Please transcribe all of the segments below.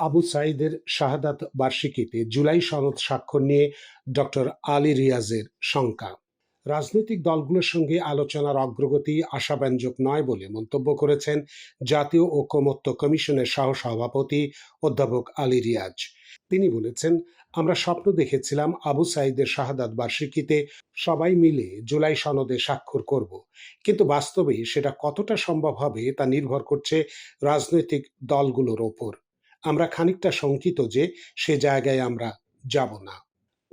আবু সাইদের শাহাদাত বার্ষিকীতে জুলাই সনদ স্বাক্ষর নিয়ে ডক্টর আলী রিয়াজের শঙ্কা। রাজনৈতিক দলগুলোর সঙ্গে আলোচনার অগ্রগতি আশাব্যঞ্জক নয় বলে মন্তব্য করেছেন জাতীয় ঐকমত্য কমিশনের সহসভাপতি অধ্যাপক আলী রিয়াজ। তিনি বলেছেন, আমরা স্বপ্ন দেখেছিলাম আবু সাইদের শাহাদাত বার্ষিকীতে সবাই মিলে জুলাই সনদে স্বাক্ষর করব। কিন্তু বাস্তবে সেটা কতটা সম্ভব হবে তা নির্ভর করছে রাজনৈতিক দলগুলোর ওপর। আমরা খানিকটা শঙ্কিত যে সে জায়গায় আমরা যাব না।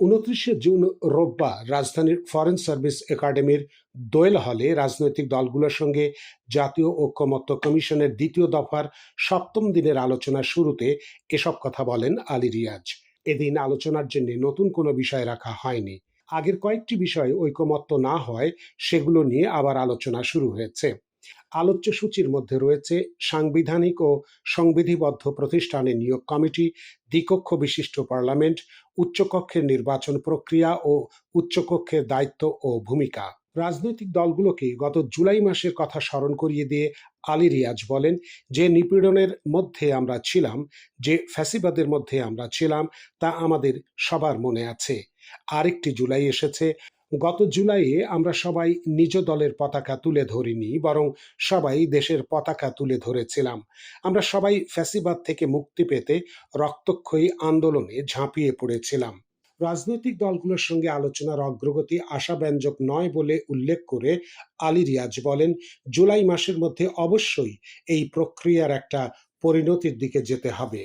উনত্রিশে জুন রোববার রাজধানীর ফরেন সার্ভিস একাডেমির দোয়েল হলে রাজনৈতিক দলগুলোর সঙ্গে জাতীয় ঐক্যমত্য কমিশনের দ্বিতীয় দফার সপ্তম দিনের আলোচনার শুরুতে এসব কথা বলেন আলী রিয়াজ। এদিন আলোচনার জন্য নতুন কোনো বিষয় রাখা হয়নি। আগের কয়েকটি বিষয় ঐকমত্য না হয় সেগুলো নিয়ে আবার আলোচনা শুরু হয়েছে। আলোচ্য সূচির মধ্যে রয়েছে সাংবিধানিক ও সংবিধিবদ্ধ প্রতিষ্ঠানের নিয়োগ কমিটি, দ্বিকক্ষ বিশিষ্ট পার্লামেন্ট, উচ্চকক্ষের নির্বাচন প্রক্রিয়া ও উচ্চকক্ষের দায়িত্ব ও ভূমিকা। রাজনৈতিক দলগুলোকে গত জুলাই মাসের কথা স্মরণ করিয়ে দিয়ে আলী রিয়াজ বলেন, যে নিপীড়নের মধ্যে আমরা ছিলাম, যে ফ্যাসিবাদের মধ্যে আমরা ছিলাম, তা আমাদের সবার মনে আছে। আরেকটি জুলাই এসেছে গত জুলাইয়ে আমরা সবাই নিজ দলের পতাকা তুলে ধরিনি, বরং সবাই দেশের পতাকা তুলে ধরেছিলাম। আমরা সবাই ফ্যাসিবাদ থেকে মুক্তি পেতে রক্তক্ষয়ী আন্দোলনে ঝাঁপিয়ে পড়েছিলাম। রাজনৈতিক দলগুলোর সঙ্গে আলোচনার অগ্রগতি আশাব্যঞ্জক নয় বলে উল্লেখ করে আলী রিয়াজ বলেন, জুলাই মাসের মধ্যে অবশ্যই এই প্রক্রিয়ার একটা পরিণতির দিকে যেতে হবে।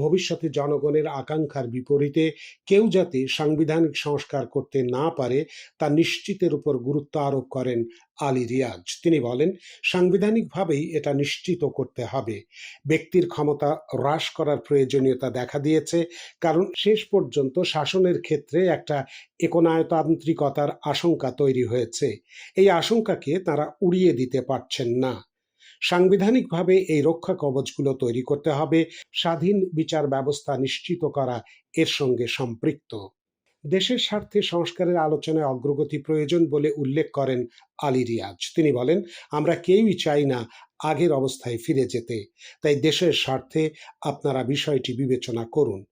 ভবিষ্যতে জনগণের আকাঙ্ক্ষার বিপরীতে কেউ যাতে সাংবিধানিক সংস্কার করতে না পারে, তা নিশ্চিতের উপর গুরুত্ব আরোপ করেন আলী রিয়াজ। তিনি বলেন, সাংবিধানিকভাবেই এটা নিশ্চিত করতে হবে। ব্যক্তির ক্ষমতা হ্রাস করার প্রয়োজনীয়তা দেখা দিয়েছে, কারণ শেষ পর্যন্ত শাসনের ক্ষেত্রে একটা একনায়তান্ত্রিকতার আশঙ্কা তৈরি হয়েছে। এই আশঙ্কাকে তারা উড়িয়ে দিতে পারছেন না। সাংবিধানিকভাবে এই রক্ষা কবচগুলো তৈরি করতে হবে। স্বাধীন বিচার ব্যবস্থা নিশ্চিত করা এর সঙ্গে সম্পৃক্ত। দেশের স্বার্থে সংস্কারের আলোচনায় অগ্রগতি প্রয়োজন বলে উল্লেখ করেন আলী রিয়াজ। তিনি বলেন, আমরা কেউই চাই না আগের অবস্থায় ফিরে যেতে। তাই দেশের স্বার্থে আপনারা বিষয়টি বিবেচনা করুন।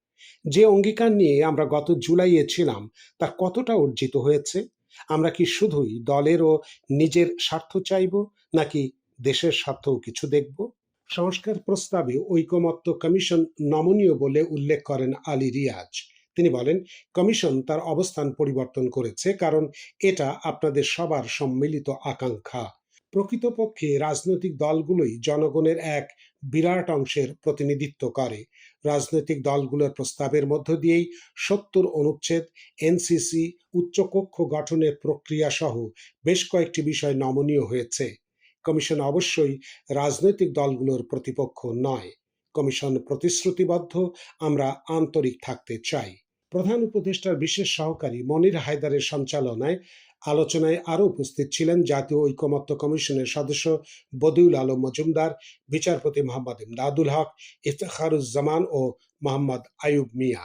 যে অঙ্গীকার নিয়ে আমরা গত জুলাইয়ে ছিলাম, তা কতটা অর্জিত হয়েছে? আমরা কি শুধুই দলের ও নিজের স্বার্থ চাইব নাকি দেশের স্বার্থও কিছু দেখব। সংস্কার প্রস্তাবে ঐকমত্য কমিশন নমনীয় বলে উল্লেখ করেন আলী রিয়াজ। তিনি বলেন, কমিশন তার অবস্থান পরিবর্তন করেছে কারণ এটা আপনাদের সবার সম্মিলিত আকাঙ্ক্ষা। প্রকৃতপক্ষে রাজনৈতিক দলগুলোই জনগণের এক বিরাট অংশের প্রতিনিধিত্ব করে। রাজনৈতিক দলগুলোর প্রস্তাবের মধ্য দিয়েই সত্তর অনুচ্ছেদ, এনসিসি, উচ্চকক্ষ গঠনের প্রক্রিয়া সহ বেশ কয়েকটি বিষয় নমনীয় হয়েছে। কমিশন অবশ্যই রাজনৈতিক দলগুলোর প্রতিপক্ষ নয়। কমিশন প্রতিশ্রুতিবদ্ধ, আমরা আন্তরিক থাকতে চাই। প্রধান উপদেষ্টার বিশেষ সহকারী মনির হায়দারের সঞ্চালনায় আলোচনায় আরও উপস্থিত ছিলেন জাতীয় ঐকমত্য কমিশনের সদস্য বদিউল আলম মজুমদার, বিচারপতি মোহাম্মদ ইমদাদুল হক, ইফতেখারুজ্জামান ও মোহাম্মদ আয়ুব মিয়া।